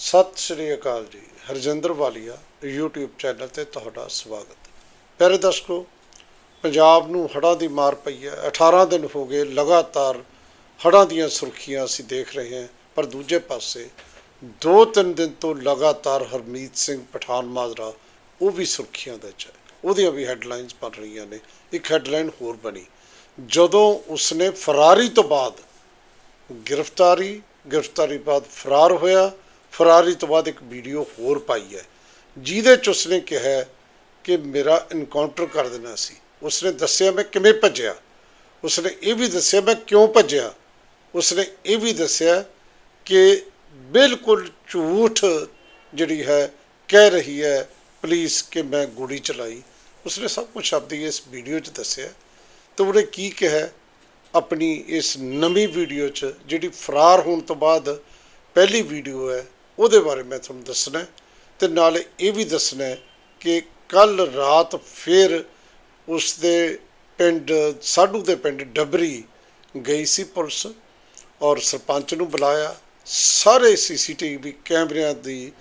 ਸਤਿ ਸ਼੍ਰੀ ਅਕਾਲ ਜੀ, ਹਰਜਿੰਦਰ ਵਾਲੀਆ, YouTube channel ਤੇ ਤੁਹਾਡਾ ਸਵਾਗਤ। ਪਿਆਰੇ ਦਰਸ਼ਕੋ, ਪੰਜਾਬ ਨੂੰ ਹੜ੍ਹਾਂ ਦੀ ਮਾਰ ਪਈ ਹੈ। 18 ਦਿਨ ਹੋ ਗਏ, ਲਗਾਤਾਰ ਹੜ੍ਹਾਂ ਦੀਆਂ ਸੁਰਖੀਆਂ ਅਸੀਂ ਦੇਖ ਰਹੇ ਹਾਂ। ਪਰ ਦੂਜੇ ਪਾਸੇ 2-3 ਦਿਨ ਤੋਂ ਲਗਾਤਾਰ ਹਰਮੀਤ ਸਿੰਘ ਪਠਾਨ ਮਾਜਰਾ, ਉਹ ਵੀ ਸੁਰਖੀਆਂ ਦੇ ਵਿੱਚ ਹੈ। ਉਹਦੀਆਂ ਵੀ ਹੈਡਲਾਈਨਸ ਬਣ ਰਹੀਆਂ ਨੇ। ਇੱਕ ਹੈਡਲਾਈਨ ਹੋਰ ਬਣੀ, ਜਦੋਂ ਉਸਨੇ ਫਰਾਰੀ ਤੋਂ ਬਾਅਦ ਗ੍ਰਿਫਤਾਰੀ ਗ੍ਰਿਫਤਾਰੀ ਬਾਅਦ ਫਰਾਰ ਹੋਇਆ ਫਰਾਰੀ ਤੋਂ ਬਾਅਦ ਇੱਕ ਵੀਡੀਓ ਹੋਰ ਪਾਈ ਹੈ, ਜਿਹਦੇ ਚ ਉਸਨੇ ਕਿਹਾ ਕਿ ਮੇਰਾ ਇਨਕਾਊਂਟਰ ਕਰ ਦੇਣਾ ਸੀ। ਉਸਨੇ ਦੱਸਿਆ ਮੈਂ ਕਿਵੇਂ ਭੱਜਿਆ। ਉਸਨੇ ਇਹ ਵੀ ਦੱਸਿਆ ਮੈਂ ਕਿਉਂ ਭੱਜਿਆ। ਉਸਨੇ ਇਹ ਵੀ ਦੱਸਿਆ ਕਿ ਬਿਲਕੁਲ ਝੂਠ ਜਿਹੜੀ ਹੈ ਕਹਿ ਰਹੀ ਹੈ ਪੁਲਿਸ ਕਿ ਮੈਂ ਗੋਲੀ ਚਲਾਈ। ਉਸਨੇ ਸਭ ਕੁਝ ਆਪਦੀ ਇਸ ਵੀਡੀਓ 'ਚ ਦੱਸਿਆ। ਤੇ ਉਹਨੇ ਕੀ ਕਿਹਾ? ਆਪਣੀ ਇਸ ਨਵੀਂ ਵੀਡੀਓ 'ਚ, ਜਿਹੜੀ ਫਰਾਰ ਹੋਣ ਤੋਂ ਬਾਅਦ ਪਹਿਲੀ ਵੀਡੀਓ ਹੈ ਉਹਦੇ ਬਾਰੇ ਮੈਂ ਤੁਹਾਨੂੰ ਦੱਸਣਾ ਹੈ ਤੇ ਨਾਲ ਇਹ ਵੀ ਦੱਸਣਾ ਕਿ ਕੱਲ ਰਾਤ ਫਿਰ ਉਸ ਦੇ ਪਿੰਡ, ਸਾਡੂ ਦੇ ਪਿੰਡ ਡਬਰੀ ਗਈ ਸੀ ਪੁਲਿਸ ਔਰ ਸਰਪੰਚ ਨੂੰ ਬੁਲਾਇਆ। ਸਾਰੇ ਸੀਸੀਟੀਵੀ ਕੈਮਰਿਆਂ ਦੀ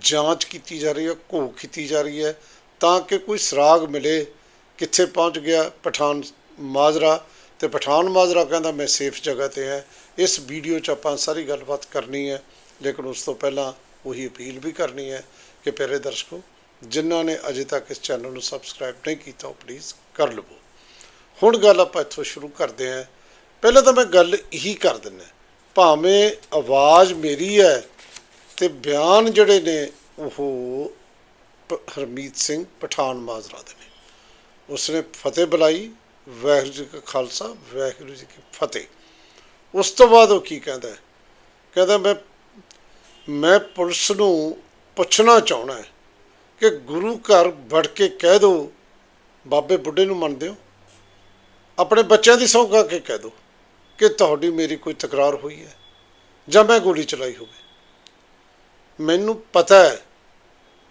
ਜਾਂਚ ਕੀਤੀ ਜਾ ਰਹੀ ਹੈ ਘੋਖ ਕੀਤੀ ਜਾ ਰਹੀ ਹੈ ਤਾਂ ਕਿ ਕੋਈ ਸਰਾਗ ਮਿਲੇ ਕਿੱਥੇ ਪਹੁੰਚ ਗਿਆ ਪਠਾਨ ਮਾਜਰਾ ਤੇ ਪਠਾਨ ਮਾਜਰਾ ਕਹਿੰਦਾ ਮੈਂ ਸੇਫ ਜਗ੍ਹਾ ਤੇ ਹੈ। ਇਸ ਵੀਡੀਓ 'ਚ ਆਪਾਂ ਸਾਰੀ ਗੱਲਬਾਤ ਕਰਨੀ ਹੈ। ਲੇਕਿਨ ਉਸ ਤੋਂ ਪਹਿਲਾਂ ਉਹੀ ਅਪੀਲ ਵੀ ਕਰਨੀ ਹੈ ਕਿ ਪਿਆਰੇ ਦਰਸ਼ਕੋ, ਜਿਨ੍ਹਾਂ ਨੇ ਅਜੇ ਤੱਕ ਇਸ ਚੈਨਲ ਨੂੰ ਸਬਸਕ੍ਰਾਈਬ ਨਹੀਂ ਕੀਤਾ, ਉਹ ਪਲੀਜ਼ ਕਰ ਲਵੋ। ਹੁਣ ਗੱਲ ਆਪਾਂ ਇੱਥੋਂ ਸ਼ੁਰੂ ਕਰਦੇ ਹਾਂ। ਪਹਿਲਾਂ ਤਾਂ ਮੈਂ ਗੱਲ ਇਹੀ ਕਰ ਦਿੰਦਾ ਭਾਵੇਂ ਆਵਾਜ਼ ਮੇਰੀ ਹੈ ਤੇ ਬਿਆਨ ਜਿਹੜੇ ਨੇ, ਉਹ ਪ- ਹਰਮੀਤ ਸਿੰਘ ਪਠਾਨ ਮਾਜਰਾ ਦੇ ਨੇ। ਉਸਨੇ ਫਤਿਹ ਬੁਲਾਈ, ਵਾਹਿਗੁਰੂ ਜੀ ਕਾ ਖਾਲਸਾ, ਵਾਹਿਗੁਰੂ ਜੀ ਕੀ ਫਤਿਹ। ਉਸ ਤੋਂ ਬਾਅਦ ਉਹ ਕੀ ਕਹਿੰਦਾ ਕਹਿੰਦਾ ਮੈਂ ਮੈਂ ਪੁਲਿਸ ਨੂੰ ਪੁੱਛਣਾ ਚਾਹਣਾ ਕਿ ਗੁਰੂ ਘਰ ਵੜ ਕੇ ਕਹਿ ਦਿਓ ਬਾਬੇ ਬੁੱਢੇ ਨੂੰ ਮੰਨਦੇ ਹੋ? ਆਪਣੇ ਬੱਚਿਆਂ ਦੀ ਸਹੁੰ ਖਾ ਕੇ ਕਹਿ ਦਿਓ ਕਿ ਤੁਹਾਡੀ ਮੇਰੀ ਕੋਈ ਤਕਰਾਰ ਹੋਈ ਹੈ ਜਾਂ ਮੈਂ ਗੋਲੀ ਚਲਾਈ ਹੋਵੇ। ਮੈਨੂੰ ਪਤਾ ਹੈ,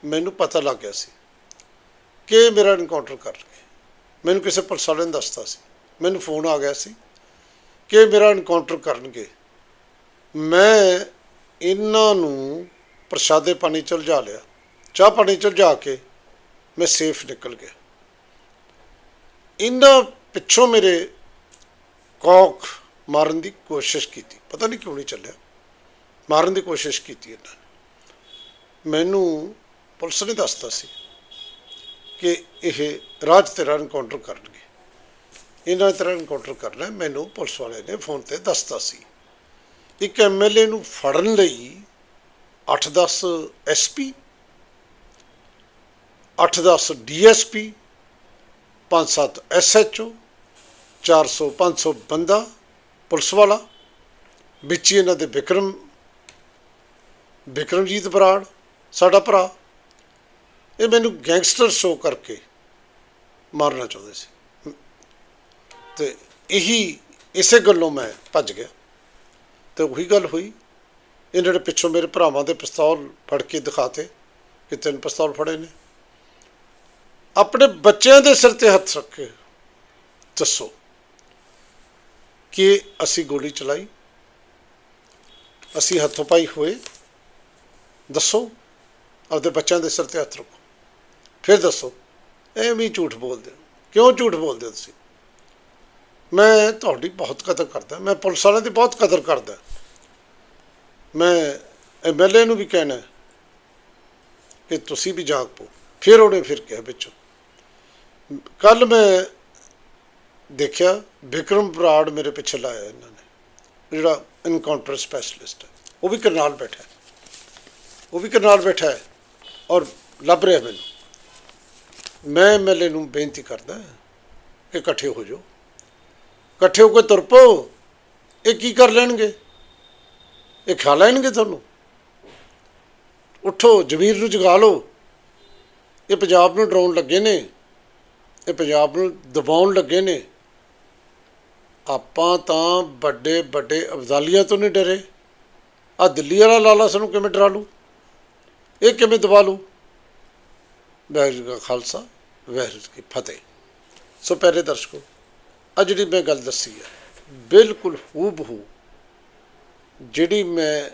ਮੈਨੂੰ ਪਤਾ ਲੱਗ ਗਿਆ ਸੀ ਕਿ ਮੇਰਾ ਇਨਕਾਊਂਟਰ ਕਰਨਗੇ ਮੈਨੂੰ ਕਿਸੇ ਪੁਲਿਸ ਵਾਲੇ ਨੇ ਦੱਸਤਾ ਸੀ। ਮੈਨੂੰ ਫੋਨ ਆ ਗਿਆ ਸੀ ਕਿ ਮੇਰਾ ਇਨਕਾਊਂਟਰ ਕਰਨਗੇ। ਮੈਂ ਇਹਨਾਂ ਨੂੰ ਪ੍ਰਸ਼ਾਦੇ ਪਾਣੀ ਚ ਉਲਝਾ ਲਿਆ। ਚਾਹ ਪਾਣੀ ਚ ਉਲਝਾ ਕੇ ਮੈਂ ਸੇਫ ਨਿਕਲ ਗਿਆ। ਇਹਨਾਂ ਪਿੱਛੋਂ ਮੇਰੇ ਕੌਕ ਮਾਰਨ ਦੀ ਕੋਸ਼ਿਸ਼ ਕੀਤੀ। ਪਤਾ ਨਹੀਂ ਕਿਉਂ ਨਹੀਂ ਚੱਲਿਆ। ਮਾਰਨ ਦੀ ਕੋਸ਼ਿਸ਼ ਕੀਤੀ ਇਹਨਾਂ ਮੈਨੂੰ ਪੁਲਿਸ ਨੇ ਦੱਸਤਾ ਸੀ ਕਿ ਇਹ ਰਾਜ ਤੇਰਾ ਇਨਕਾਊਂਟਰ ਕਰਨਗੇ। ਇਹਨਾਂ ਤੇਰਾ ਇਨਕਾਊਂਟਰ ਕਰਨਾ ਹੈ, ਮੈਨੂੰ ਪੁਲਿਸ ਵਾਲੇ ਨੇ ਫੋਨ ਤੇ ਦੱਸਤਾ ਸੀ। ਇੱਕ ਐਮਐਲਏ ਨੂੰ ਫੜਨ ਲਈ 8-10 ਐਸਪੀ 8-10 ਡੀਐਸਪੀ 5-7 ਐਸਐਚਓ 400 500 ਬੰਦਾ ਪੁਲਿਸ ਵਾਲਾ, ਵਿੱਚ ਹੀ ਇਹਨਾਂ ਦੇ ਵਿਕਰਮ, ਵਿਕਰਮਜੀਤ ਬਰਾੜ, ਸਾਡਾ ਭਰਾ। ਇਹ ਮੈਨੂੰ ਗੈਂਗਸਟਰ ਸ਼ੋ ਕਰਕੇ ਮਾਰਨਾ ਚਾਹੁੰਦੇ ਸੀ। ਤੇ ਇਹੀ, ਇਸੇ ਗੱਲੋਂ ਮੈਂ ਭੱਜ ਗਿਆ। ਤੇ ਉਹੀ ਗੱਲ ਹੋਈ। ਇਹਨਾਂ ਨੇ ਪਿੱਛੋਂ ਮੇਰੇ ਭਰਾਵਾਂ ਦੇ ਪਿਸਤੌਲ ਫੜ ਕੇ ਦਿਖਾਤੇ, ਕਿ ਤਿੰਨ ਪਿਸਤੌਲ ਫੜੇ ਨੇ। ਆਪਣੇ ਬੱਚਿਆਂ ਦੇ ਸਿਰ ਤੇ ਹੱਥ ਰੱਖ ਕੇ ਦੱਸੋ ਕਿ ਅਸੀਂ ਗੋਲੀ ਚਲਾਈ, ਅਸੀਂ ਹੱਥੋਂ ਪਾਈ ਹੋਏ, ਦੱਸੋ ਆਪਦੇ ਬੱਚਿਆਂ ਦੇ ਸਿਰ ਤੇ ਹੱਥ ਰੱਖੋ। ਫਿਰ ਦੱਸੋ, ਐਵੇਂ ਹੀ ਝੂਠ ਬੋਲਦੇ ਹੋ। ਕਿਉਂ ਝੂਠ ਬੋਲਦੇ ਹੋ ਤੁਸੀਂ? ਮੈਂ ਤੁਹਾਡੀ ਬਹੁਤ ਕਦਰ ਕਰਦਾ, ਮੈਂ ਪੁਲਿਸ ਵਾਲਿਆਂ ਦੀ ਬਹੁਤ ਕਦਰ ਕਰਦਾ। ਮੈਂ ਐਮਐਲਏ ਨੂੰ ਵੀ ਕਹਿਣਾ ਕਿ ਤੁਸੀਂ ਵੀ ਜਾਗ ਪਓ। ਫਿਰ ਉਹਨੇ ਫਿਰ ਕਿਹਾ ਵਿੱਚੋਂ। ਕੱਲ ਮੈਂ ਦੇਖਿਆ, ਵਿਕਰਮ ਬਰਾੜ ਮੇਰੇ ਪਿੱਛੇ ਲਾਇਆ ਇਹਨਾਂ ਨੇ। ਜਿਹੜਾ ਇਨਕਾਊਂਟਰ ਸਪੈਸ਼ਲਿਸਟ ਹੈ। ਉਹ ਵੀ ਕਰਨਾਲ ਬੈਠਾ ਹੈ। ਉਹ ਵੀ ਕਰਨਾਲ ਬੈਠਾ ਹੈ ਔਰ ਲੱਭ ਰਿਹਾ ਮੈਨੂੰ। ਮੈਂ ਐਮਐਲਏ ਨੂੰ ਬੇਨਤੀ ਕਰਦਾ ਕਿ ਇਕੱਠੇ ਹੋ ਜਾਓ। ਇਕੱਠੇ ਹੋ ਕੇ ਤੁਰ ਪਓ। ਇਹ ਕੀ ਕਰ ਲੈਣਗੇ? ਇਹ ਖਾ ਲੈਣਗੇ ਤੁਹਾਨੂੰ? ਉਠੋ, ਜ਼ਮੀਰ ਨੂੰ ਜਗਾ ਲਓ। ਇਹ ਪੰਜਾਬ ਨੂੰ ਡਰਾਉਣ ਲੱਗੇ ਨੇ। ਇਹ ਪੰਜਾਬ ਨੂੰ ਦਬਾਉਣ ਲੱਗੇ ਨੇ। ਆਪਾਂ ਤਾਂ ਵੱਡੇ ਵੱਡੇ ਅਬਦਾਲੀਆਂ ਤੋਂ ਨਹੀਂ ਡਰੇ। ਆ ਦਿੱਲੀ ਵਾਲਾ ਲਾਲਾ ਸਾਨੂੰ ਕਿਵੇਂ ਡਰਾ ਲੂ? ਇਹ ਕਿਵੇਂ ਦਬਾ ਲੂ? ਵਾਹਿਗੁਰੂ ਜੀ ਕਾ ਖਾਲਸਾ, ਵਾਹਿਗੁਰੂ ਕੀ ਫਤਿਹ। ਸੋ ਪਿਆਰੇ ਦਰਸ਼ਕੋ ਆ ਜਿਹੜੀ ਮੈਂ ਗੱਲ ਦੱਸੀ ਹੈ, ਬਿਲਕੁਲ ਹੂਬਹੂ ਜਿਹੜੀ ਮੈਂ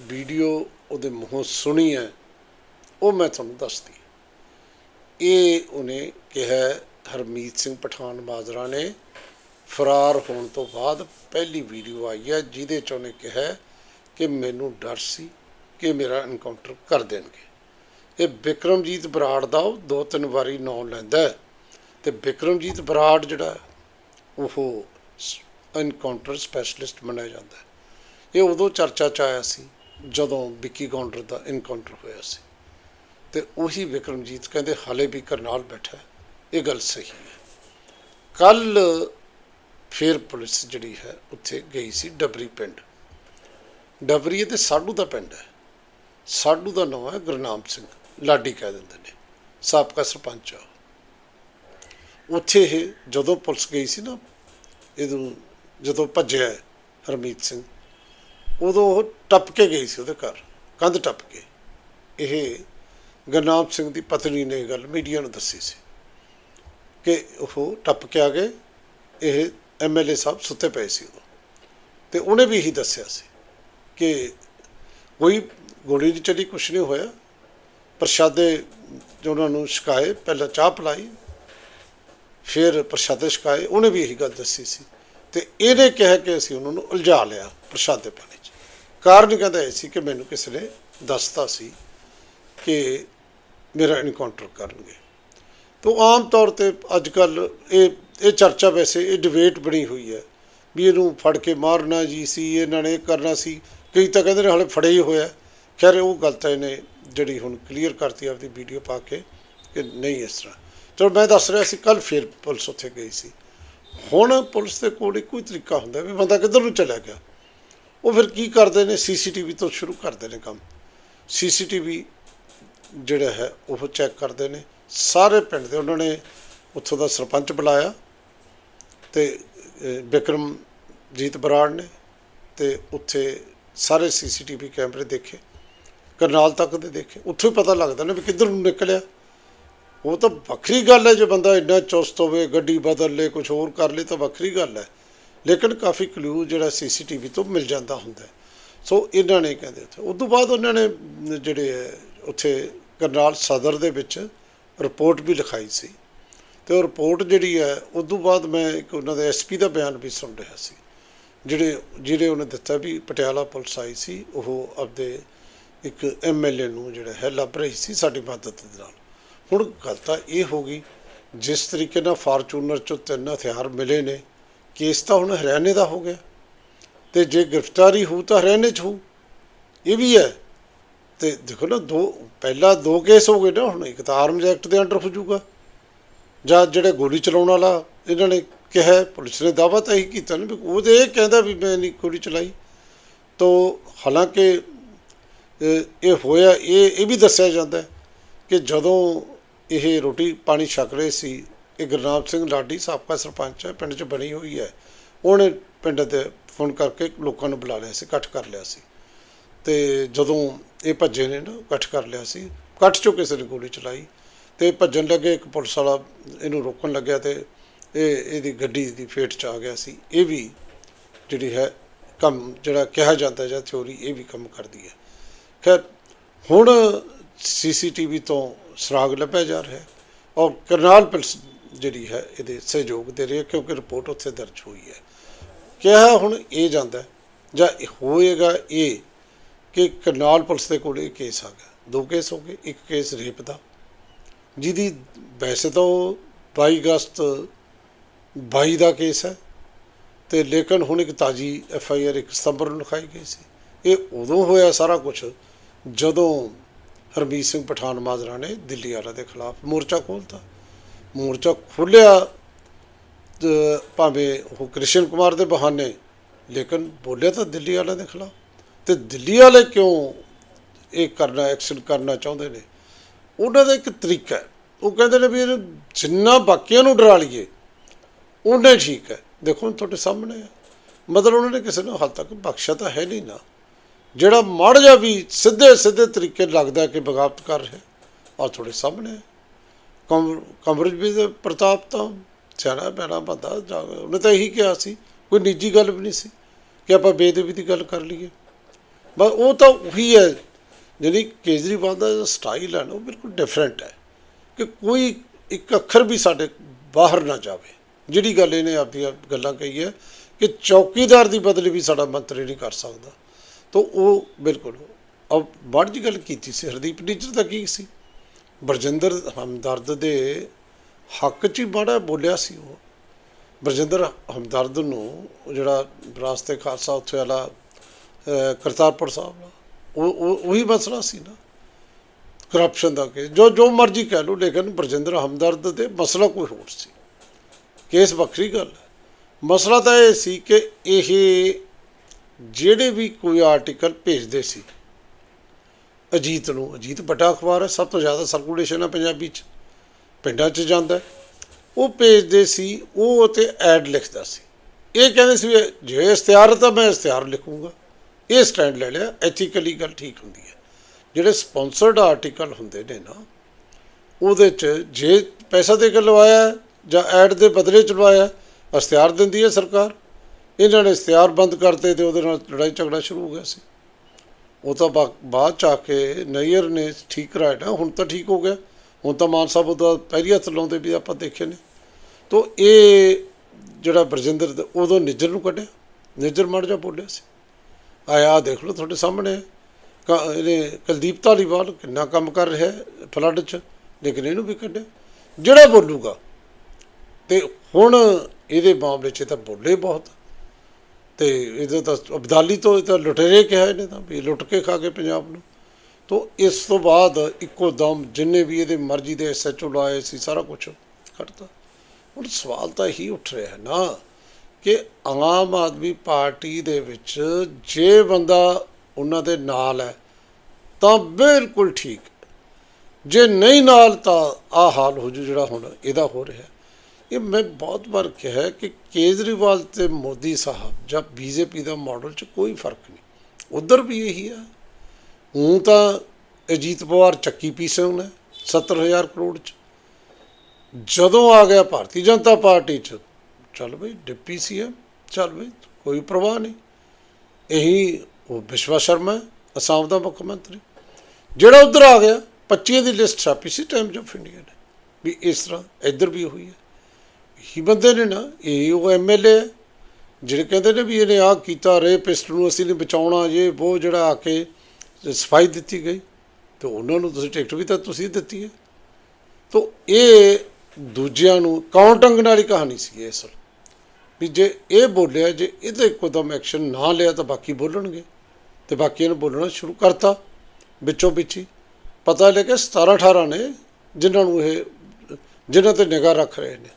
ਵੀਡੀਓ ਉਹਦੇ ਮੂੰਹੋਂ ਸੁਣੀ ਹੈ, ਉਹ ਮੈਂ ਤੁਹਾਨੂੰ ਦੱਸਦੀ ਇਹ ਉਹਨੇ ਕਿਹਾ, ਹਰਮੀਤ ਸਿੰਘ ਪਠਾਨ ਮਾਜਰਾ ਨੇ ਫਰਾਰ ਹੋਣ ਤੋਂ ਬਾਅਦ ਪਹਿਲੀ ਵੀਡੀਓ ਆਈ ਹੈ, ਜਿਹਦੇ ਚ ਉਹਨੇ ਕਿਹਾ ਕਿ ਮੈਨੂੰ ਡਰ ਸੀ ਕਿ ਮੇਰਾ ਐਨਕਾਊਂਟਰ ਕਰ ਦੇਣਗੇ। ਇਹ ਵਿਕਰਮਜੀਤ ਬਰਾੜ ਦਾ ਉਹ ਦੋ ਤਿੰਨ ਵਾਰੀ ਨਾਂ ਲੈਂਦਾ ਹੈ। ਤੇ ਵਿਕਰਮਜੀਤ ਬਰਾੜ ਜਿਹੜਾ ਉਹ ਐਨਕਾਊਂਟਰ ਸਪੈਸ਼ਲਿਸਟ ਮੰਨਿਆ ਜਾਂਦਾ ਇਹ ਉਦੋਂ ਚਰਚਾ ਚ ਆਇਆ ਸੀ, ਜਦੋਂ ਵਿੱਕੀ ਗੌਂਡਰ ਦਾ ਇਨਕਾਊਂਟਰ ਹੋਇਆ ਸੀ। ਤੇ ਉਹੀ ਵਿਕਰਮਜੀਤ ਕਹਿੰਦੇ, ਹਾਲੇ ਵੀ ਕਰਨਾਲ ਬੈਠਾ ਇਹ ਗੱਲ ਸਹੀ ਹੈ। ਕੱਲ ਫਿਰ ਪੁਲਿਸ ਜਿਹੜੀ ਹੈ, ਉੱਥੇ ਗਈ ਸੀ ਡਬਰੀ ਪਿੰਡ। ਡਬਰੀ ਇਹ ਤੇ ਸਾਡੂ ਦਾ ਪਿੰਡ ਹੈ। ਸਾਡੂ ਦਾ ਨਾਮ ਹੈ ਗੁਰਨਾਮ ਸਿੰਘ, ਲਾਡੀ ਕਹਿ ਦਿੰਦੇ ਨੇ, ਸਾਬਕਾ ਸਰਪੰਚ ਆ ਉੱਥੇ ਇਹ ਜਦੋਂ ਪੁਲਿਸ ਗਈ ਸੀ ਨਾ ਇਹਦੋਂ ਜਦੋਂ ਭੱਜਿਆ ਹਰਮੀਤ ਸਿੰਘ ਉਦੋਂ ਉਹ ਟੱਪ ਕੇ ਗਈ ਸੀ ਉਹਦੇ ਘਰ, ਕੰਧ ਟੱਪ ਕੇ। ਇਹ ਗੁਰਨਾਮ ਸਿੰਘ ਦੀ ਪਤਨੀ ਨੇ ਇਹ ਗੱਲ ਮੀਡੀਆ ਨੂੰ ਦੱਸੀ ਸੀ ਕਿ ਉਹ ਟੱਪ ਕੇ ਆ ਗਏ, ਇਹ ਐਮਐਲਏ ਸਾਹਿਬ ਸੁੱਤੇ ਪਏ ਸੀ ਉਦੋਂ। ਤੇ ਉਹਨੇ ਵੀ ਇਹੀ ਦੱਸਿਆ ਸੀ ਕਿ ਕੋਈ ਗੋਲੀ ਨਹੀਂ ਚੱਲੀ, ਕੁਛ ਨਹੀਂ ਹੋਇਆ। ਪ੍ਰਸ਼ਾਦੇ ਜੋ ਉਹਨਾਂ ਨੂੰ ਛਕਾਏ, ਪਹਿਲਾਂ ਚਾਹ ਪਿਲਾਈ, ਫਿਰ ਪ੍ਰਸ਼ਾਦੇ ਛਕਾਏ, ਉਹਨੇ ਵੀ ਇਹੀ ਗੱਲ ਦੱਸੀ ਸੀ। ਤੇ ਇਹਨੇ ਕਿਹਾ ਕਿ ਅਸੀਂ ਉਹਨਾਂ ਨੂੰ ਉਲਝਾ ਲਿਆ ਪ੍ਰਸ਼ਾਦੇ ਪਾਣੀ। 'ਚ ਕਾਰਨ ਕਹਿੰਦਾ ਇਹ ਸੀ ਕਿ ਮੈਨੂੰ ਕਿਸੇ ਨੇ ਦੱਸਤਾ ਸੀ ਕਿ ਮੇਰਾ ਇਨਕਾਊਂਟਰ ਕਰਨਗੇ। ਤੋ ਆਮ ਤੌਰ ਤੇ ਅੱਜ ਕੱਲ ਇਹ ਇਹ ਚਰਚਾ ਵੈਸੇ ਇਹ ਡਿਬੇਟ ਬਣੀ ਹੋਈ ਹੈ ਵੀ ਇਹਨੂੰ ਫੜ ਕੇ ਮਾਰਨਾ ਜੀ ਸੀ, ਇਹਨਾਂ ਨੇ ਇਹ ਕਰਨਾ ਸੀ। ਕਈ ਤਾਂ ਕਹਿੰਦੇ ਨੇ ਹਲੇ ਫੜੇ ਹੀ ਹੋਇਆ। ਖੈਰ, ਉਹ ਗੱਲ ਤਾਂ ਇਹਨੇ ਜਿਹੜੀ ਹੁਣ ਕਲੀਅਰ ਕਰਤੀ ਆਪਦੀ ਵੀਡੀਓ ਪਾ ਕੇ ਕਿ ਨਹੀਂ ਇਸ ਤਰ੍ਹਾਂ। ਚਲੋ, ਮੈਂ ਦੱਸ ਰਿਹਾ ਸੀ ਕੱਲ ਫਿਰ ਪੁਲਿਸ ਉੱਥੇ ਗਈ ਸੀ। ਹੁਣ ਪੁਲਿਸ ਦੇ ਕੋਲ ਇੱਕੋ ਹੀ ਤਰੀਕਾ ਹੁੰਦਾ ਵੀ ਬੰਦਾ ਕਿੱਧਰ ਨੂੰ ਚਲਾ ਗਿਆ। ਉਹ ਫਿਰ ਕੀ ਕਰਦੇ ਨੇ? ਸੀਸੀਟੀਵੀ ਤੋਂ ਸ਼ੁਰੂ ਕਰਦੇ ਨੇ ਕੰਮ। ਸੀਸੀਟੀਵੀ ਜਿਹੜਾ ਹੈ ਉਹ ਚੈੱਕ ਕਰਦੇ ਨੇ। ਸਾਰੇ ਪਿੰਡ ਦੇ ਉਹਨਾਂ ਨੇ ਉੱਥੋਂ ਦਾ ਸਰਪੰਚ ਬੁਲਾਇਆ ਤੇ ਅਹ, ਬਿਕਰਮਜੀਤ ਬਰਾੜ ਨੇ ਤੇ ਉੱਥੇ ਸਾਰੇ ਸੀਸੀਟੀਵੀ ਕੈਮਰੇ ਦੇਖੇ ਕਰਨਾਲ ਤੱਕ ਦੇ ਦੇਖੇ। ਉੱਥੋਂ ਹੀ ਪਤਾ ਲੱਗਦਾ ਨਾ ਵੀ ਕਿੱਧਰ ਨੂੰ ਨਿਕਲਿਆ। ਉਹ ਤਾਂ ਵੱਖਰੀ ਗੱਲ ਹੈ ਜੇ ਬੰਦਾ ਇੰਨਾ ਚੁਸਤ ਹੋਵੇ ਗੱਡੀ ਬਦਲ ਲੇ ਕੁਝ ਹੋਰ ਕਰ ਲੇ ਤਾਂ ਵੱਖਰੀ ਗੱਲ ਹੈ। ਲੇਕਿਨ ਕਾਫੀ ਕਲੂ ਜਿਹੜਾ ਸੀਸੀਟੀਵੀ ਤੋਂ ਮਿਲ ਜਾਂਦਾ ਹੁੰਦਾ ਸੋ ਇਹਨਾਂ ਨੇ ਕਹਿੰਦੇ ਉੱਥੇ। ਉਸ ਤੋਂ ਬਾਅਦ ਉਹਨਾਂ ਨੇ ਜਿਹੜੇ ਹੈ, ਉੱਥੇ ਕਰਨਾਲ ਸਦਰ ਦੇ ਵਿੱਚ ਰਿਪੋਰਟ ਵੀ ਲਿਖਾਈ ਸੀ। ਤੇ ਉਹ ਰਿਪੋਰਟ ਜਿਹੜੀ ਹੈ, ਉਸ ਤੋਂ ਬਾਅਦ ਮੈਂ ਇੱਕ ਉਹਨਾਂ ਦੇ ਐਸਪੀ ਦਾ ਬਿਆਨ ਵੀ ਸੁਣ ਰਿਹਾ ਸੀ। ਜਿਹੜੇ ਜਿਹੜੇ ਉਹਨੇ ਦਿੱਤਾ ਵੀ ਪਟਿਆਲਾ ਪੁਲਿਸ ਆਈ ਸੀ, ਉਹ ਆਪਦੇ ਇੱਕ ਐਮਐਲਏ ਨੂੰ ਜਿਹੜਾ ਹੈ, ਲੱਭ ਰਹੀ ਸੀ ਸਾਡੀ ਮਦਦ ਦੇ ਨਾਲ। ਹੁਣ ਗੱਲ ਤਾਂ ਇਹ ਹੋ ਗਈ, ਜਿਸ ਤਰੀਕੇ ਨਾਲ ਫਾਰਚੂਨਰ ਚੋਂ ਤਿੰਨ ਹਥਿਆਰ ਮਿਲੇ ਨੇ ਕੇਸ ਤਾਂ ਹੁਣ ਹਰਿਆਣੇ ਦਾ ਹੋ ਗਿਆ। ਤੇ ਜੇ ਗ੍ਰਿਫਤਾਰੀ ਹੋ ਤਾਂ ਹਰਿਆਣੇ 'ਚ ਹੋ ਇਹ ਵੀ ਹੈ। ਤੇ ਦੇਖੋ ਨਾ, ਦੋ ਪਹਿਲਾਂ ਦੋ ਕੇਸ ਹੋ ਗਏ ਨਾ ਹੁਣ, ਇੱਕ ਤਾਂ ਆਰਮਜ਼ ਐਕਟ ਦੇ ਅੰਡਰ ਹੋ ਜਾਊਗਾ। ਜਾਂ ਜਿਹੜੇ ਗੋਲੀ ਚਲਾਉਣ ਵਾਲਾ ਇਹਨਾਂ ਨੇ ਕਿਹਾ, ਪੁਲਿਸ ਨੇ ਦਾਅਵਾ ਤਾਂ ਇਹੀ ਕੀਤਾ ਨਾ ਵੀ ਉਹ ਤੇ ਇਹ ਕਹਿੰਦਾ ਵੀ ਮੈਂ ਨਹੀਂ ਗੋਲੀ ਚਲਾਈ। ਤੋ ਹਾਲਾਂਕਿ ਇਹ ਹੋਇਆ, ਇਹ ਇਹ ਵੀ ਦੱਸਿਆ ਜਾਂਦਾ ਕਿ ਜਦੋਂ ਇਹ ਰੋਟੀ ਪਾਣੀ ਛਕ ਰਹੇ ਸੀ ਇਹ ਗੁਰਨਾਮ ਸਿੰਘ ਲਾਡੀ ਸਾਬਕਾ ਸਰਪੰਚ ਹੈ, ਪਿੰਡ 'ਚ ਬਣੀ ਹੋਈ ਹੈ। ਉਹਨੇ ਪਿੰਡ ਦੇ ਫੋਨ ਕਰਕੇ ਲੋਕਾਂ ਨੂੰ ਬੁਲਾ ਲਿਆ ਸੀ, ਇਕੱਠ ਕਰ ਲਿਆ ਸੀ। ਤੇ ਜਦੋਂ ਇਹ ਭੱਜੇ ਨੇ ਨਾ, ਇਕੱਠ ਕਰ ਲਿਆ ਸੀ, ਇਕੱਠ ਚੋਂ ਕਿਸੇ ਨੇ ਗੋਲੀ ਚਲਾਈ ਤੇ ਭੱਜਣ ਲੱਗੇ, ਇੱਕ ਪੁਲਿਸ ਵਾਲਾ ਇਹਨੂੰ ਰੋਕਣ ਲੱਗਿਆ ਤੇ ਇਹ, ਇਹਦੀ ਗੱਡੀ ਦੀ ਫੇਟ ਚ ਆ ਗਿਆ ਸੀ। ਇਹ ਵੀ ਜਿਹੜੀ ਹੈ, ਕੰਮ ਜਿਹੜਾ ਕਿਹਾ ਜਾਂਦਾ ਜਾਂ ਥਿਉਰੀ ਇਹ ਵੀ ਕੰਮ ਕਰਦੀ ਹੈ। ਖੈਰ, ਹੁਣ ਸੀਸੀਟੀਵੀ ਤੋਂ ਸੁਰਾਗ ਲੱਭਿਆ ਜਾ ਰਿਹਾ ਹੈ ਔਰ ਕਰਨਾਲ ਪੁਲਿਸ ਜਿਹੜੀ ਹੈ ਇਹਦੇ ਸਹਿਯੋਗ ਦੇ ਰਹੀ ਹੈ, ਕਿਉਂਕਿ ਰਿਪੋਰਟ ਉੱਥੇ ਦਰਜ ਹੋਈ ਹੈ। ਕਿਹਾ ਹੁਣ ਇਹ ਜਾਂਦਾ ਜਾਂ ਹੋਏਗਾ ਇਹ ਕਿ ਕਰਨਾਲ ਪੁਲਿਸ ਦੇ ਕੋਲ ਇਹ ਕੇਸ ਆ ਗਿਆ। ਦੋ ਕੇਸ ਹੋ ਗਏ, ਇੱਕ ਕੇਸ ਰੇਪ ਦਾ। ਜਿਹਦੀ ਵੈਸੇ ਤਾਂ ਉਹ 22 ਅਗਸਤ 22 ਦਾ ਕੇਸ ਹੈ ਤੇ ਲੇਕਿਨ ਹੁਣ ਇੱਕ ਤਾਜੀ ਐਫ ਆਈ ਆਰ ਇੱਕ ਸਤੰਬਰ ਨੂੰ ਲਿਖਾਈ ਗਈ ਸੀ। ਇਹ ਉਦੋਂ ਹੋਇਆ ਸਾਰਾ ਕੁਝ ਜਦੋਂ ਹਰਮੀਤ ਸਿੰਘ ਪਠਾਨ ਮਾਜਰਾ ਨੇ ਦਿੱਲੀ ਵਾਲਾ ਦੇ ਖਿਲਾਫ ਮੋਰਚਾ ਖੋਲ੍ਹਤਾ। ਮੋਰਚਾ ਖੋਲ੍ਹਿਆ ਭਾਵੇਂ ਉਹ ਕ੍ਰਿਸ਼ਨ ਕੁਮਾਰ ਦੇ ਬਹਾਨੇ, ਲੇਕਿਨ ਬੋਲਿਆ ਤਾਂ ਦਿੱਲੀ ਵਾਲਿਆਂ ਦੇ ਖਿਲਾਫ। ਤੇ ਦਿੱਲੀ ਵਾਲੇ ਕਿਉਂ ਇਹ ਕਰਨਾ ਐਕਸ਼ਨ ਕਰਨਾ ਚਾਹੁੰਦੇ ਨੇ? ਉਹਨਾਂ ਦਾ ਇੱਕ ਤਰੀਕਾ ਹੈ। ਉਹ ਕਹਿੰਦੇ ਨੇ ਵੀ ਇਹਨੂੰ ਜਿੰਨਾ ਬਾਕੀਆਂ ਨੂੰ ਡਰਾ ਲਈਏ, ਉਹਨੇ ਠੀਕ ਹੈ। ਦੇਖੋ ਤੁਹਾਡੇ ਸਾਹਮਣੇ ਹੈ। ਮਤਲਬ ਉਹਨਾਂ ਨੇ ਕਿਸੇ ਨੂੰ ਹਾਲ ਤੱਕ ਬਖਸ਼ਿਆ ਤਾਂ ਹੈ ਨਹੀਂ ਨਾ। ਜਿਹੜਾ ਮੜ ਜਾ ਵੀ ਸਿੱਧੇ ਸਿੱਧੇ ਤਰੀਕੇ ਲੱਗਦਾ ਕਿ ਬਗਾਵਤ ਕਰ ਰਿਹਾ ਔਰ ਤੁਹਾਡੇ ਸਾਹਮਣੇ ਹੈ। ਕਮਰਜ ਵੀ ਪ੍ਰਤਾਪ ਤਾਂ ਸਿਆਣਾ ਪੈਣਾ ਬੰਦਾ, ਜਾ- ਉਹਨੇ ਤਾਂ ਇਹੀ ਕਿਹਾ ਸੀ, ਕੋਈ ਨਿੱਜੀ ਗੱਲ ਵੀ ਨਹੀਂ ਸੀ ਕਿ ਆਪਾਂ ਬੇਦਬੀ ਦੀ ਗੱਲ ਕਰ ਲਈਏ। ਬਸ ਉਹ ਤਾਂ ਉਹੀ ਹੈ, ਜਿਹੜੀ ਕੇਜਰੀਵਾਲ ਦਾ ਜੋ ਸਟਾਈਲ ਹੈ ਨਾ, ਉਹ ਬਿਲਕੁਲ ਡਿਫਰੈਂਟ ਹੈ ਕਿ ਕੋਈ ਇੱਕ ਅੱਖਰ ਵੀ ਸਾਡੇ ਬਾਹਰ ਨਾ ਜਾਵੇ। ਜਿਹੜੀ ਗੱਲ ਇਹਨੇ ਆਪਦੀਆਂ ਗੱਲਾਂ ਕਹੀ ਹੈ ਕਿ ਚੌਕੀਦਾਰ ਦੀ ਬਦਲੀ ਵੀ ਸਾਡਾ ਮੰਤਰੀ ਨਹੀਂ ਕਰ ਸਕਦਾ। ਤਾਂ ਉਹ ਬਿਲਕੁਲ ਅਬ ਬੜੀ ਜੀ ਗੱਲ ਕੀਤੀ ਸੀ, ਹਰਦੀਪ ਨਿੱਜਰ ਦਾ ਕੀ ਸੀ? ਬਰਜਿੰਦਰ ਹਮਦਰਦ ਦੇ ਹੱਕ 'ਚ ਹੀ ਬੜਾ ਬੋਲਿਆ ਸੀ ਉਹ। ਬਰਜਿੰਦਰ ਹਮਦਰਦ ਨੂੰ ਜਿਹੜਾ ਵਿਰਾਸਤੇ ਖਾਲਸਾ ਉੱਥੇ ਵਾਲਾ ਕਰਤਾਰਪੁਰ ਸਾਹਿਬ ਦਾ ਉਹ ਉਹ, ਉਹੀ ਮਸਲਾ ਸੀ ਨਾ। ਕਰਪਸ਼ਨ ਦਾ ਕੇਸ ਜੋ ਜੋ ਮਰਜ਼ੀ ਕਹਿ ਲਓ, ਲੇਕਿਨ ਬਰਜਿੰਦਰ ਹਮਦਰਦ ਦੇ ਮਸਲਾ ਕੋਈ ਹੋਰ ਸੀ। ਕੇਸ ਵੱਖਰੀ ਗੱਲ ਹੈ। ਮਸਲਾ ਤਾਂ ਇਹ ਸੀ ਕਿ ਇਹ ਜਿਹੜੇ ਵੀ ਕੋਈ ਆਰਟੀਕਲ ਭੇਜਦੇ ਸੀ ਅਜੀਤ ਨੂੰ। ਅਜੀਤ ਵੱਡਾ ਅਖਬਾਰ ਹੈ ਸਭ ਤੋਂ ਜ਼ਿਆਦਾ ਸਰਕੂਲੇਸ਼ਨ ਹੈ ਪੰਜਾਬੀ 'ਚ। ਪਿੰਡਾਂ 'ਚ ਜਾਂਦਾ ਉਹ ਭੇਜਦੇ ਸੀ ਉਹ ਤੇ ਐਡ ਲਿਖਦਾ ਸੀ। ਇਹ ਕਹਿੰਦੇ ਸੀ ਵੀ ਜੇ ਇਸ਼ਤਿਹਾਰ ਤਾਂ ਮੈਂ ਇਸ਼ਤਿਹਾਰ ਲਿਖੂੰਗਾ। ਇਹ ਸਟੈਂਡ ਲੈ ਲਿਆ ਐਥੀਕਲੀ ਗੱਲ ਠੀਕ ਹੁੰਦੀ ਹੈ। ਜਿਹੜੇ ਸਪਾਂਸਰਡ ਆਰਟੀਕਲ ਹੁੰਦੇ ਨੇ ਨਾ ਉਹਦੇ 'ਚ ਜੇ ਪੈਸਾ ਦੇ ਕੇ ਲਵਾਇਆ ਜਾਂ ਐਡ ਦੇ ਬਦਲੇ ਚ ਲਵਾਇਆ ਹੈ, ਇਸ਼ਤਿਹਾਰ ਦਿੰਦੀ ਹੈ ਸਰਕਾਰ। ਇਹਨਾਂ ਨੇ ਇਸ਼ਤਿਹਾਰ ਬੰਦ ਕਰਤੇ ਤੇ ਉਹਦੇ ਨਾਲ ਲੜਾਈ ਝਗੜਾ ਸ਼ੁਰੂ ਹੋ ਗਿਆ ਸੀ। ਉਹ ਤਾਂ ਬਾ- ਬਾਅਦ ਚ ਆ ਕੇ ਨਈਅਰ ਨੇ ਠੀਕ ਕਰਾਇਆ ਨਾ, ਹੁਣ ਤਾਂ ਠੀਕ ਹੋ ਗਿਆ। ਹੁਣ ਤਾਂ ਮਾਨ ਸਾਹਿਬ ਉਹਦਾ ਪਹਿਲੀ ਹੱਥ ਲਾਉਂਦੇ ਵੀ ਆਪਾਂ ਦੇਖੇ ਨੇ। ਤੋ ਇਹ ਜਿਹੜਾ ਬਰਜਿੰਦਰ ਦਾ- ਉਦੋਂ ਨਿੱਜਰ ਨੂੰ ਕੱਢਿਆ। ਨਿੱਜਰ ਮੜ ਜਾ ਬੋਲਿਆ ਸੀ। ਆਇਆ ਦੇਖ ਲਓ ਤੁਹਾਡੇ ਸਾਹਮਣੇ। ਹੈ। ਕ- ਇਹਨੇ ਕੁਲਦੀਪ ਧਾਲੀਵਾਲ ਕਿੰਨਾ ਕੰਮ ਕਰ ਰਿਹਾ ਹੈ ਫਲੱਡ 'ਚ। ਲੇਕਿਨ ਇਹਨੂੰ ਵੀ ਕੱਢਿਆ। ਜਿਹੜਾ ਬੋਲੂਗਾ। ਤੇ ਹੁਣ ਇਹਦੇ ਮਾਮਲੇ 'ਚ ਤਾਂ ਬੋਲੇ ਬਹੁਤ। ਤੇ ਇਹਦੇ ਤਾਂ ਅਬਦਾਲੀ ਤੋਂ ਇਹ ਤਾਂ ਲੁਟੇਰੇ ਕਿਹਾ ਇਹਨੇ ਤਾਂ ਵੀ ਲੁੱਟ ਕੇ ਖਾ ਕੇ ਪੰਜਾਬ ਨੂੰ। ਤੋਂ ਇਸ ਤੋਂ ਬਾਅਦ ਇੱਕੋ ਦਮ ਜਿੰਨੇ ਵੀ ਇਹਦੇ ਮਰਜ਼ੀ ਦੇ ਐਸਐਚਓ ਲਾਏ ਸੀ, ਸਾਰਾ ਕੁਝ ਕੱਢਤਾ ਹੁਣ ਸਵਾਲ ਤਾਂ ਇਹੀ ਉੱਠ ਰਿਹਾ ਹੈ ਨਾ ਕਿ ਆਮ ਆਦਮੀ ਪਾਰਟੀ ਦੇ ਵਿੱਚ ਜੇ ਬੰਦਾ ਉਹਨਾਂ ਦੇ ਨਾਲ ਹੈ, ਤਾਂ ਬਿਲਕੁਲ ਠੀਕ। ਜੇ ਨਹੀਂ ਨਾਲ ਤਾਂ ਆ ਹਾਲ ਹੋ ਜੂ ਜਿਹੜਾ ਹੁਣ ਇਹਦਾ ਹੋ ਰਿਹਾ। ਇਹ ਮੈਂ ਬਹੁਤ ਵਾਰ ਕਿਹਾ ਕਿ ਕੇਜਰੀਵਾਲ ਤੇ ਮੋਦੀ ਸਾਹਿਬ ਜਾਂ ਬੀਜੇਪੀ ਦਾ ਮਾਡਲ 'ਚ ਕੋਈ ਫ਼ਰਕ ਨਹੀਂ। ਉਧਰ ਵੀ ਇਹੀ ਆ। ਹੂੰ ਤਾਂ ਅਜੀਤ ਪਵਾਰ ਚੱਕੀ ਪੀਸੇ ਉਹਨੇ 70000 ਕਰੋੜ 'ਚ। ਜਦੋਂ ਆ ਗਿਆ ਭਾਰਤੀ ਜਨਤਾ ਪਾਰਟੀ 'ਚ, ਚੱਲ ਬਈ ਡਿਪਟੀ ਸੀਐਮ ਚੱਲ ਬਈ ਕੋਈ ਪ੍ਰਵਾਹ ਨਹੀਂ। ਇਹੀ ਉਹ ਵਿਸ਼ਵਾ ਸ਼ਰਮਾ, ਅਸਾਮ ਦਾ ਮੁੱਖ ਮੰਤਰੀ। ਜਿਹੜਾ ਉਧਰ ਆ ਗਿਆ 25 ਦੀ ਲਿਸਟ ਛਾਪੀ ਸੀ ਟਾਈਮਜ਼ ਆਫ ਇੰਡੀਆ ਨੇ। ਵੀ ਇਸ ਤਰ੍ਹਾਂ ਇੱਧਰ ਵੀ ਹੋਈ ਹੈ ਹੀ ਬੰਦੇ ਨੇ ਨਾ, ਇਹ ਉਹ ਐਮਐਲਏ ਹੈ ਜਿਹੜੇ ਕਹਿੰਦੇ ਨੇ ਵੀ ਇਹਨੇ ਆਹ ਕੀਤਾ ਰੇਪਿਸਟ ਨੂੰ ਅਸੀਂ ਨਹੀਂ ਬਚਾਉਣਾ ਜੇ ਉਹ ਜਿਹੜਾ ਆ ਕੇ ਸਫ਼ਾਈ ਦਿੱਤੀ ਗਈ। ਤੇ ਉਹਨਾਂ ਨੂੰ ਤੁਸੀਂ ਟਿਕਟ ਵੀ ਤਾਂ ਤੁਸੀਂ ਦਿੱਤੀ ਹੈ। ਤੋ ਇਹ ਦੂਜਿਆਂ ਨੂੰ ਕਾਉਂਟਿੰਗ ਵਾਲੀ ਕਹਾਣੀ ਸੀ ਇਹ ਅਸਲ? ਵੀ ਜੇ ਇਹ ਬੋਲਿਆ, ਜੇ ਇਹਦੇ ਇੱਕਦਮ ਐਕਸ਼ਨ ਨਾ ਲਿਆ ਤਾਂ ਬਾਕੀ ਬੋਲਣਗੇ। ਤੇ ਬਾਕੀਆਂ ਨੇ ਬੋਲਣਾ ਸ਼ੁਰੂ ਕਰਤਾ, ਵਿੱਚੋਂ ਵਿੱਚ ਹੀ। ਪਤਾ ਲੱਗਿਆ 17 18 ਨੇ, ਜਿਨ੍ਹਾਂ ਨੂੰ ਇਹ, ਜਿਨ੍ਹਾਂ ਤੇ ਨਿਗਾਹ ਰੱਖ ਰਹੇ ਨੇ।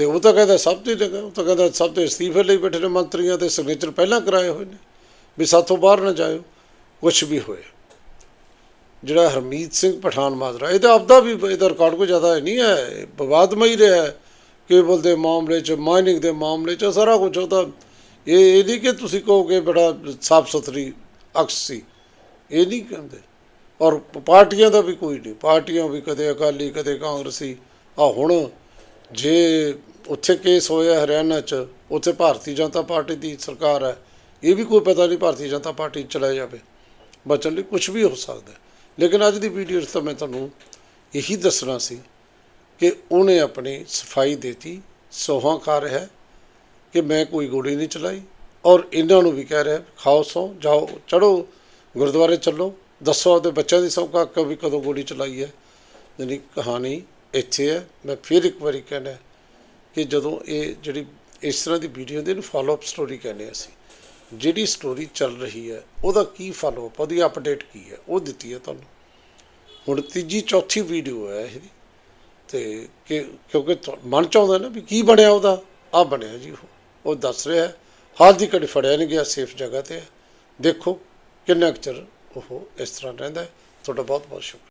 ਤੇ ਉਹ ਤਾਂ ਕਹਿੰਦਾ ਸਭ ਤੇ ਨਿਗਾਹ ਉਹ ਤਾਂ ਕਹਿੰਦਾ ਸਭ ਤੇ ਅਸਤੀਫੇ ਲਈ ਬੈਠੇ ਨੇ ਮੰਤਰੀਆਂ ਦੇ ਸਿਗਨੇਚਰ ਪਹਿਲਾਂ ਕਰਾਏ ਹੋਏ ਨੇ। ਵੀ ਸਾਥੋਂ ਬਾਹਰ ਨਾ ਜਾਇਓ ਕੁਝ ਵੀ ਹੋਏ। ਜਿਹੜਾ ਹਰਮੀਤ ਸਿੰਘ ਪਠਾਨ ਮਾਜਰਾ ਇਹਦਾ ਆਪਦਾ ਵੀ ਇਹਦਾ ਰਿਕਾਰਡ ਕੋਈ ਜ਼ਿਆਦਾ ਨਹੀਂ ਹੈ, ਇਹ ਵਿਵਾਦਮਈ ਰਿਹਾ ਕੇਬਲ ਦੇ ਮਾਮਲੇ 'ਚ ਮਾਈਨਿੰਗ ਦੇ ਮਾਮਲੇ 'ਚ, ਸਾਰਾ ਕੁਝ ਉਹਦਾ ਇਹ ਇਹ ਨਹੀਂ ਕਿ ਤੁਸੀਂ ਕਹੋਗੇ ਬੜਾ ਸਾਫ਼ ਸੁਥਰੀ ਅਕਸ ਸੀ। ਇਹ ਨਹੀਂ ਕਹਿੰਦੇ। ਔਰ ਪਾਰਟੀਆਂ ਦਾ ਵੀ ਕੋਈ ਨਹੀਂ। ਪਾਰਟੀਆਂ ਵੀ ਕਦੇ ਅਕਾਲੀ, ਕਦੇ ਕਾਂਗਰਸੀ। ਆ ਹੁਣ ਜੇ ਉੱਥੇ ਕੇਸ ਹੋਇਆ ਹਰਿਆਣਾ 'ਚ, ਉੱਥੇ ਭਾਰਤੀ ਜਨਤਾ ਪਾਰਟੀ ਦੀ ਸਰਕਾਰ ਹੈ। ਇਹ ਵੀ ਕੋਈ ਪਤਾ ਨਹੀਂ ਭਾਰਤੀ ਜਨਤਾ ਪਾਰਟੀ 'ਚ ਚਲਾ ਜਾਵੇ। ਬਚਣ ਲਈ ਕੁਝ ਵੀ ਹੋ ਸਕਦਾ ਲੇਕਿਨ ਅੱਜ ਦੀ ਵੀਡੀਓ 'ਚ ਤਾਂ ਮੈਂ ਤੁਹਾਨੂੰ ਇਹੀ ਦੱਸਣਾ ਸੀ ਕਿ ਉਹਨੇ ਆਪਣੀ ਸਫ਼ਾਈ ਦੇਤੀ, ਸੋਹਾਂ ਕਰ ਰਿਹਾ ਕਿ ਮੈਂ ਕੋਈ ਗੋਲੀ ਨਹੀਂ ਚਲਾਈ ਔਰ ਇਹਨਾਂ ਨੂੰ ਵੀ ਕਹਿ ਰਿਹਾ ਖਾਓ, ਸੋ, ਜਾਓ ਚੜੋ ਗੁਰਦੁਆਰੇ ਚੱਲੋ, ਦੱਸੋ ਆਪਦੇ ਬੱਚਿਆਂ ਦੀ ਸੌਕਾ ਕभी ਕਦੋਂ ਗੋਲੀ ਚਲਾਈ ਹੈ। ਯਾਨੀ ਕਹਾਣੀ ਇੱਥੇ ਹੈ। ਮੈਂ ਫਿਰ ਇੱਕ ਵਾਰੀ ਕਹਿਣਾ ਕਿ ਜਦੋਂ ਇਹ ਜਿਹੜੀ ਇਸ ਤਰ੍ਹਾਂ ਦੀ ਵੀਡੀਓ ਹੁੰਦੀ ਇਹਨੂੰ ਫਾਲੋ ਅਪ ਸਟੋਰੀ ਕਹਿੰਦੇ ਹਾਂ ਅਸੀਂ। ਜਿਹੜੀ ਸਟੋਰੀ ਚੱਲ ਰਹੀ ਹੈ, ਉਹਦਾ ਕੀ ਫਾਲੋ ਅਪ ਉਹਦੀ ਅਪਡੇਟ ਕੀ ਹੈ, ਉਹ ਦਿੱਤੀ ਹੈ ਤੁਹਾਨੂੰ। ਹੁਣ ਤੀਜੀ, ਚੌਥੀ ਵੀਡੀਓ ਹੈ ਇਹਦੀ ਤੇ ਕਿ, ਕਿਉਂਕਿ ਮਨ ਚ ਆਉਂਦਾ ਨਾ ਵੀ ਕੀ ਬਣਿਆ ਉਹਦਾ? ਆ ਬਣਿਆ ਜੀ ਉਹ। ਉਹ ਦੱਸ ਰਿਹਾ ਹਾਲ ਦੀ ਘੜੀ ਫੜਿਆ ਨਹੀਂ ਗਿਆ ਸੇਫ ਜਗ੍ਹਾ ਤੇ ਹੈ। ਦੇਖੋ ਕਿੰਨਾ ਕੁ ਚਿਰ ਉਹ ਇਸ ਤਰ੍ਹਾਂ ਰਹਿੰਦਾ ਤੁਹਾਡਾ ਬਹੁਤ ਬਹੁਤ ਸ਼ੁਕਰੀਆ।